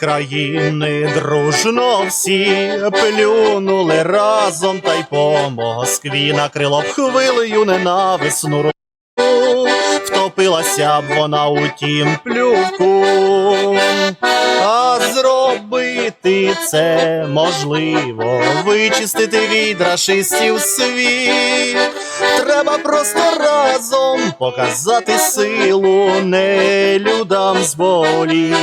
країни дружно всі плюнули разом та й по Москві накрило б хвилею ненависну руку, втопилася б вона у тім плювку. А зробити це можливо, вичистити від рашистів світ. Треба просто разом показати силу не людам з болі.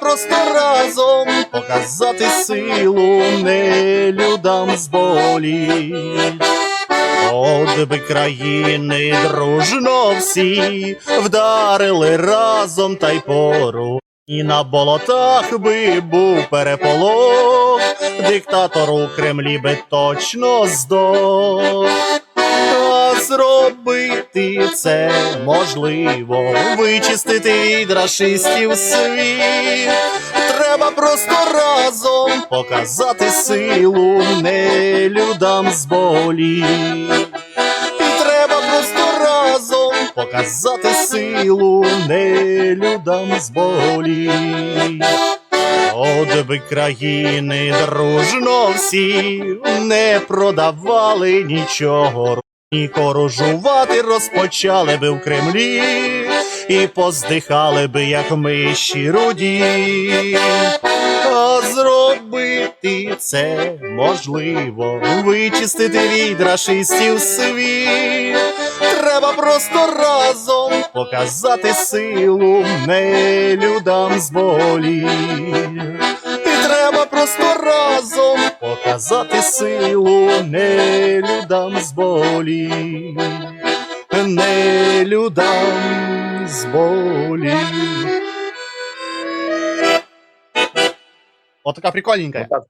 Просто разом показати силу не людам з болі. От би країни дружно всі вдарили разом та й пору. І на болотах би був переполох, диктатор у Кремлі би точно здох. Зробити це можливо, вичистити від рашистів світ. Треба просто разом показати силу не людам з болі. Треба просто разом показати силу не людам з болі. От би країни дружно всі не продавали нічого. І корожувати розпочали би в Кремлі, і поздихали би, як миші руді. А зробити це можливо, вичистити від рашистів світ. Треба просто разом показати силу не людам з болі. І треба просто разом показати силу не людам з болі. Не людам з болі. Отака прикольненька. Так.